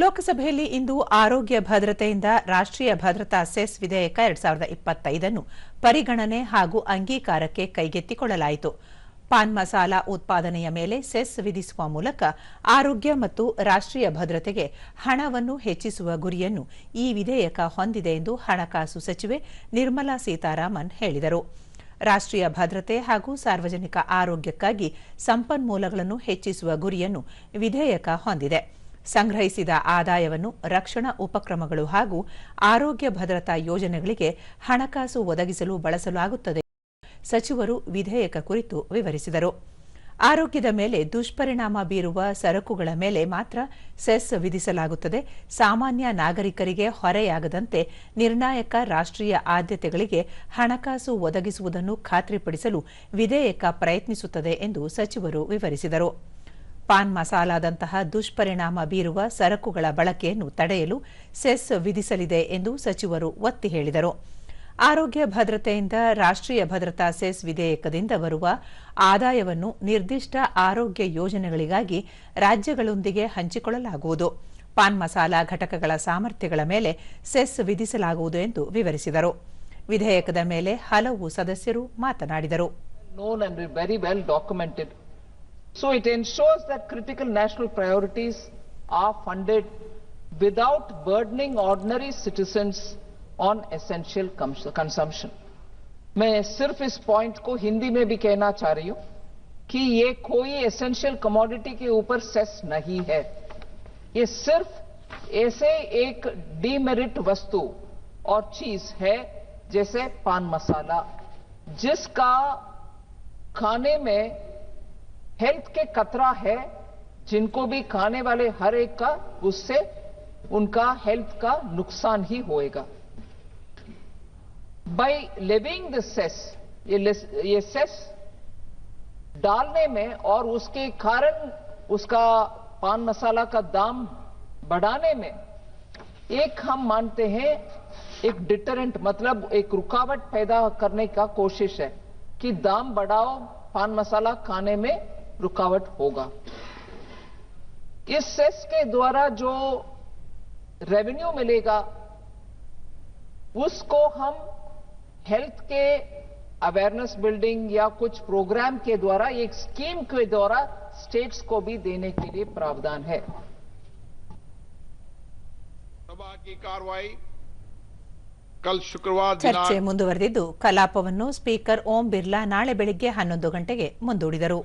ಲೋಕಸಭೆಯಲ್ಲಿ ಇಂದು ಆರೋಗ್ಯ ಭದ್ರತೆಯಿಂದ ರಾಷ್ಟ್ರೀಯ ಭದ್ರತಾ ಸೆಸ್ ವಿಧೇಯಕ ಎರಡ್ ಸಾವಿರದ ಇಪ್ಪತ್ತೈದನ್ನು ಪರಿಗಣನೆ ಹಾಗೂ ಅಂಗೀಕಾರಕ್ಕೆ ಕೈಗೆತ್ತಿಕೊಳ್ಳಲಾಯಿತು. ಪಾನ್ ಮಸಾಲ ಉತ್ಪಾದನೆಯ ಮೇಲೆ ಸೆಸ್ ವಿಧಿಸುವ ಮೂಲಕ ಆರೋಗ್ಯ ಮತ್ತು ರಾಷ್ಟ್ರೀಯ ಭದ್ರತೆಗೆ ಹಣವನ್ನು ಹೆಚ್ಚಿಸುವ ಗುರಿಯನ್ನು ಈ ವಿಧೇಯಕ ಹೊಂದಿದೆ ಎಂದು ಹಣಕಾಸು ಸಚಿವೆ ನಿರ್ಮಲಾ ಸೀತಾರಾಮನ್ ಹೇಳಿದರು. ರಾಷ್ಟ್ರೀಯ ಭದ್ರತೆ ಹಾಗೂ ಸಾರ್ವಜನಿಕ ಆರೋಗ್ಯಕ್ಕಾಗಿ ಸಂಪನ್ಮೂಲಗಳನ್ನು ಹೆಚ್ಚಿಸುವ ಗುರಿಯನ್ನು ವಿಧೇಯಕ ಹೊಂದಿದೆ. ಸಂಗ್ರಹಿಸಿದ ಆದಾಯವನ್ನು ರಕ್ಷಣಾ ಉಪಕ್ರಮಗಳು ಹಾಗೂ ಆರೋಗ್ಯ ಭದ್ರತಾ ಯೋಜನೆಗಳಿಗೆ ಹಣಕಾಸು ಒದಗಿಸಲು ಬಳಸಲಾಗುತ್ತದೆ ಸಚಿವರು ವಿಧೇಯಕ ಕುರಿತು ವಿವರಿಸಿದರು. ಆರೋಗ್ಯದ ಮೇಲೆ ದುಷ್ಪರಿಣಾಮ ಬೀರುವ ಸರಕುಗಳ ಮೇಲೆ ಮಾತ್ರ ಸೆಸ್ ವಿಧಿಸಲಾಗುತ್ತದೆ. ಸಾಮಾನ್ಯ ನಾಗರಿಕರಿಗೆ ಹೊರೆಯಾಗದಂತೆ ನಿರ್ಣಾಯಕ ರಾಷ್ಟ್ರೀಯ ಆದ್ಯತೆಗಳಿಗೆ ಹಣಕಾಸು ಒದಗಿಸುವುದನ್ನು ಖಾತ್ರಿಪಡಿಸಲು ವಿಧೇಯಕ ಪ್ರಯತ್ನಿಸುತ್ತದೆ ಎಂದು ಸಚಿವರು ವಿವರಿಸಿದರು. ಪಾನ್ ಮಸಾಲಾದಂತಹ ದುಷ್ಪರಿಣಾಮ ಬೀರುವ ಸರಕುಗಳ ಬಳಕೆಯನ್ನು ತಡೆಯಲು ಸೆಸ್ ವಿಧಿಸಲಿದೆ ಎಂದು ಸಚಿವರು ಒತ್ತಿ ಹೇಳಿದರು. ಆರೋಗ್ಯ ಭದ್ರತೆಯಿಂದ ರಾಷ್ಟ್ರೀಯ ಭದ್ರತಾ ಸೆಸ್ ವಿಧೇಯಕದಿಂದ ಬರುವ ಆದಾಯವನ್ನು ನಿರ್ದಿಷ್ಟ ಆರೋಗ್ಯ ಯೋಜನೆಗಳಿಗಾಗಿ ರಾಜ್ಯಗಳೊಂದಿಗೆ ಹಂಚಿಕೊಳ್ಳಲಾಗುವುದು. ಪಾನ್ ಮಸಾಲಾ ಘಟಕಗಳ ಸಾಮರ್ಥ್ಯಗಳ ಮೇಲೆ ಸೆಸ್ ವಿಧಿಸಲಾಗುವುದು ಎಂದು ವಿವರಿಸಿದರು. ವಿಧೇಯಕದ ಮೇಲೆ ಹಲವು ಸದಸ್ಯರು ಮಾತನಾಡಿದರು. So it ensures that critical national priorities are funded without burdening ordinary citizens on essential consumption. मैं सिर्फ़ इस पॉइंट को हिंदी में भी कहना चाह रही हूँ कि ये कोई एसेंशियल कमोडिटी के ऊपर सेस नहीं है ये सिर्फ़ ऐसे एक डीमेरिट वस्तु और चीज़ है जैसे पान मसाला जिसका खाने में हेल्थ के खतरा है, जिनको भी खाने वाले हर एक का, उससे उनका हेल्थ का नुकसान ही होएगा। बाय लिविंग द सेस ये सेस डालने में और उसके कारण उसका पान मसाला का दाम बढ़ाने में, एक हम मानते हैं, एक डिटरेंट मतलब एक रुकावट पैदा करने का कोशिश है कि दाम बढ़ाओ, पान मसाला खाने में रुकावट होगा। इस सेस के द्वारा जो रेवेन्यू मिलेगा, उसको हम हेल्थ के अवेयरनेस बिल्डिंग या कुछ प्रोग्राम के द्वारा, एक स्कीम के द्वारा स्टेट्स को भी देने के लिए प्रावधान है। सभा की कार्रवाई ಚರ್ಚೆ ಮುಂದುವರೆದಿದ್ದು ಕಲಾಪವನ್ನು ಸ್ಪೀಕರ್ ಓಂ ಬಿರ್ಲಾ ನಾಳೆ ಬೆಳಿಗ್ಗೆ ಹನ್ನೊಂದು ಗಂಟೆಗೆ ಮುಂದೂಡಿದರು.